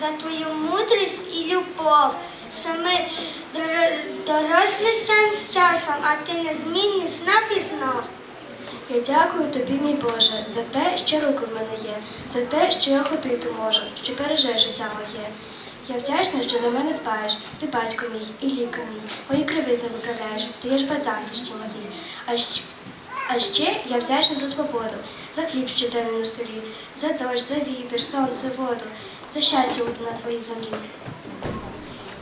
за твою мудрість і любов, що ми дор- дорослішаємо з часом, а ти незмінний знав і знав. Я дякую тобі, мій Боже, за те, що руки в мене є, за те, що я ходити можу, що бережеш життя моє. Я вдячна, що за мене дбаєш, ти батько мій і лікар мій, мої кривизни виправляєш, ти є ж батанкищі мої. А ще, а ще я вдячна за свободу, за хліб щоденний на столі, за дощ, за вітер, сонце, воду, за щастя на твоїй землі.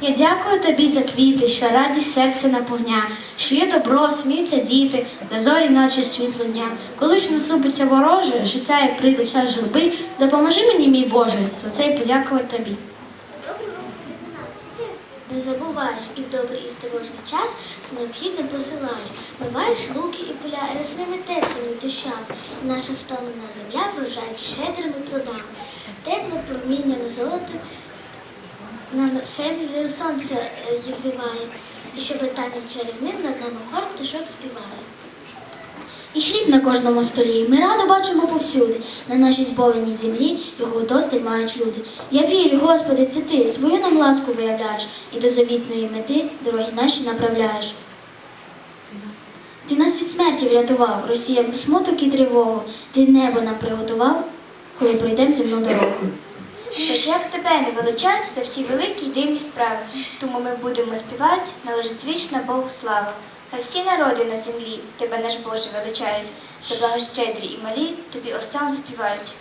Я дякую тобі за квіти, що радість серце наповня, що є добро, сміються діти, на зорі ночі світло дня. Коли ж наступиться вороже, життя і прийде час журби, допоможи мені, мій Боже, за це й подякувати тобі. Не забуваєш і в добрий, і в тривожний час все необхідне посилаєш. Миваєш луки і поля рясними теплими душами, І наша стомлена земля врожає щедрими плодами. Тепле промінням золота нам землю сонце е, зігріває, і щебетанням чарівним над нами хор пташок співає. І хліб на кожному столі ми радо бачимо повсюди. На нашій зболеній землі його досталь мають люди. Я вірю, Господи, це ти свою нам ласку виявляєш і до завітної мети дороги наші направляєш. Ти нас від смерті врятував, розсіяв смуток і тривогу. Ти небо нам приготував, коли пройдемо земну дорогу. Тож як тебе не величать за всі великі й дивні справи, тому ми будемо співати, належить вічна Богу слава. Хай всі народи на землі тебе наш Боже величають, за благощедрі і малі тобі осан співають.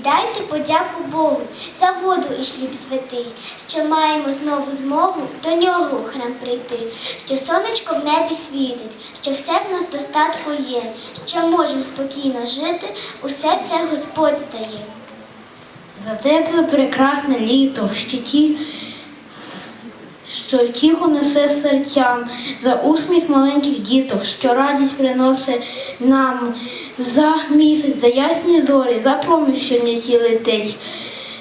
Віддайте подяку Богу за воду і хліб святий, що маємо знову змогу до нього у храм прийти, що сонечко в небі світить, що все в нас достатку є, що можемо спокійно жити, усе це Господь здає. За тепле прекрасне літо в щиті, що тихо несе серцям, за усміх маленьких діток, що радість приносить нам за місяць, за ясні зорі, за що в летить,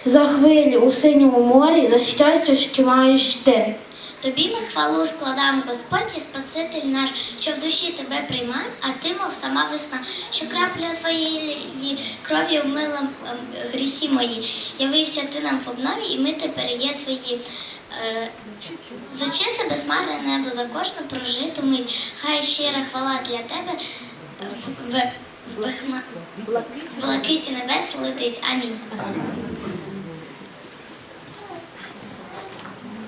за хвилі у синьому морі, за щастя, що маєш ти. Тобі ми хвалу складаємо, Господь і Спаситель наш, що в душі тебе приймаємо, а ти, мов сама весна, що крапля твоєї крові вмила ем, гріхи мої. Явився ти нам в обнові, і ми тепер є твої. Е, за чисте безмарне небо, за кожну прожиту мить. Хай щира хвала для тебе в, в, в, в блакиті небес летить. Амінь.